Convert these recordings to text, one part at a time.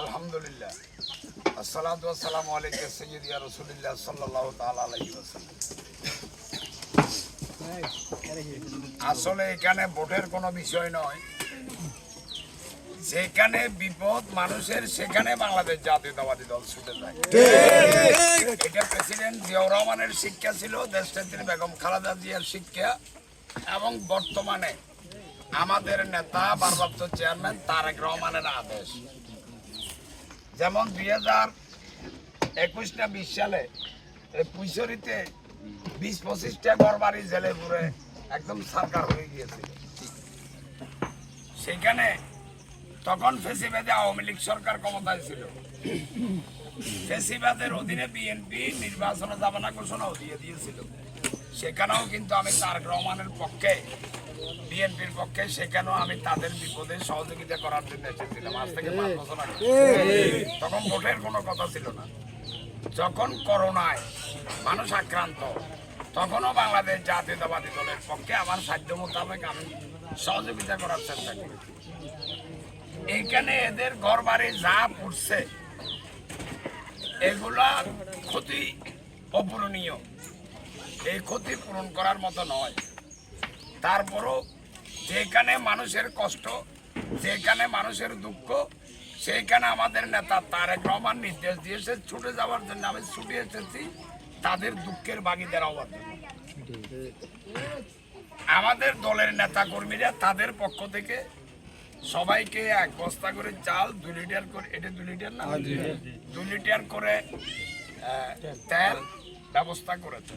আলহামদুলিল্লাহ। আসসালাতু ওয়াসসালামু আলাইকা সাইয়্যিদিয়া রাসূলুল্লাহ সাল্লাল্লাহু তাআলা আলাইহি ওয়াসাল্লাম। আসলে এখানে ভোটের কোনো বিষয় নয়। যেখানে বিপদ মানুষের সেখানে বাংলাদেশ জাতীয়তাবাদী দল ছুটে যায়। এটা প্রেসিডেন্ট জিয়াউর রহমানের শিক্ষা ছিল দেশনেত্রী বেগম খালেদা জিয়ার শিক্ষা এবং বর্তমানে আমাদের নেতা ভারপ্রাপ্ত চেয়ারম্যান তারেক রহমানের আদেশ। যেমন দুই হাজার একুশ না বিশ সালে এই পুইশরিতে বিশ পঁচিশটা ঘর বাড়ি জেলে ঘুরে একদম সরকার হয়ে গিয়েছিল। সেখানে তখন ফেসিবাদে আওয়ামী লীগ সরকার ক্ষমতায় ছিল। ফেসিবাদের অধীনে বিএনপি নির্বাচনে যাবে না ঘোষণাও দিয়ে দিয়েছিল। সেখানেও কিন্তু আমি তারেক রহমানের পক্ষে, বিএনপির পক্ষে, সেখানেও আমি তাদের বিপদে সহযোগিতা করার জন্য এসেছিলাম। আজ থেকে পাঁচ বছর আগে। তখন ভোটের কোনো কথা ছিল না। যখন করোনায় মানুষ আক্রান্ত, তখনও বাংলাদেশ জাতীয়তাবাদী দলের পক্ষে আমার সাধ্য মোতাবেক আমি সহযোগিতা করার চেষ্টা করেছি। এইখানে এদের ঘর বাড়ি যা পড়ছে, এগুলা ক্ষতি অপূরণীয়। এই ক্ষতি পূরণ করার মতো নয়। তারপরও যেখানে মানুষের কষ্ট, যেখানে মানুষের দুঃখ, সেইখানে আমাদের নেতা তারেক রহমান নির্দেশ দিয়েছে, ছুটে যাওয়ার জন্য আমি ছুটে এসেছি, তাদের দুঃখের ভাগিদার হওয়ার জন্য। আমাদের দলের নেতা কর্মীরা তাদের পক্ষ থেকে সবাইকে এক বস্তা করে চাল দু লিটার করে এটা দু লিটার না? দু লিটার করে তেল ব্যবস্থা করেছে।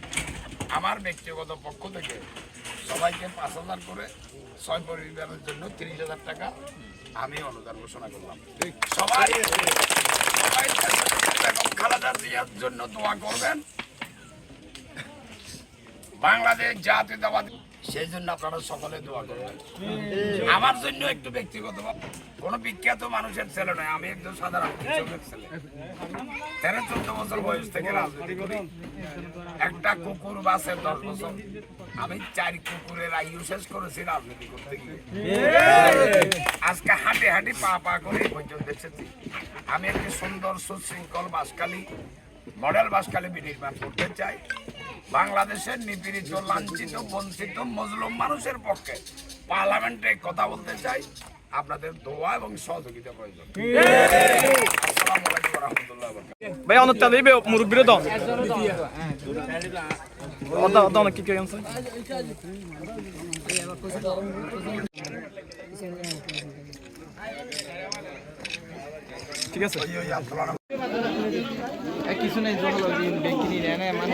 আমার ব্যক্তিগত পক্ষ থেকে সবাইকে পাঁচ হাজার করে ছয় পরিবারের জন্য তিরিশ হাজার টাকা আমি অনুদান ঘোষণা করলাম। সবাই সবাই খালেদা জিয়ার জন্য দোয়া করবেন। বাংলাদেশ জাতীয়তাবাদী সেই জন্য আপনারা সকলে দোয়া করবেন। আমার জন্য একটু ব্যক্তিগত কোনো বিখ্যাত মানুষের ছেলে নয়, আমি একজন সাধারণ ছেলে। তেরো চোদ্দ বছর বয়স থেকে রাজনীতি করি। একটা কুকুর বাসের দশ বছর। আমি চার কুকুরের আয়ু শেষ করেছি রাজনীতি করতে গিয়ে। আজকে হাঁটে হাঁটি পা পা করে পর্যন্ত এসেছি। আমি একটি সুন্দর সুশৃঙ্খল বাসকালী, মডেল বাসকালী বিনির্মাণ করতে চাই। বাংলাদেশের নিপীড়িত, লাঞ্ছিত, বঞ্চিত, মজলুম মানুষের পক্ষে পার্লামেন্টে কথা বলতে চাই। আপনাদের দোয়া এবং সহযোগিতা প্রয়োজন। ভাই মুরব্বীরে ঠিক আছে কিছু নেই জল ব্যাংকে নিয়ে নেয় না মানে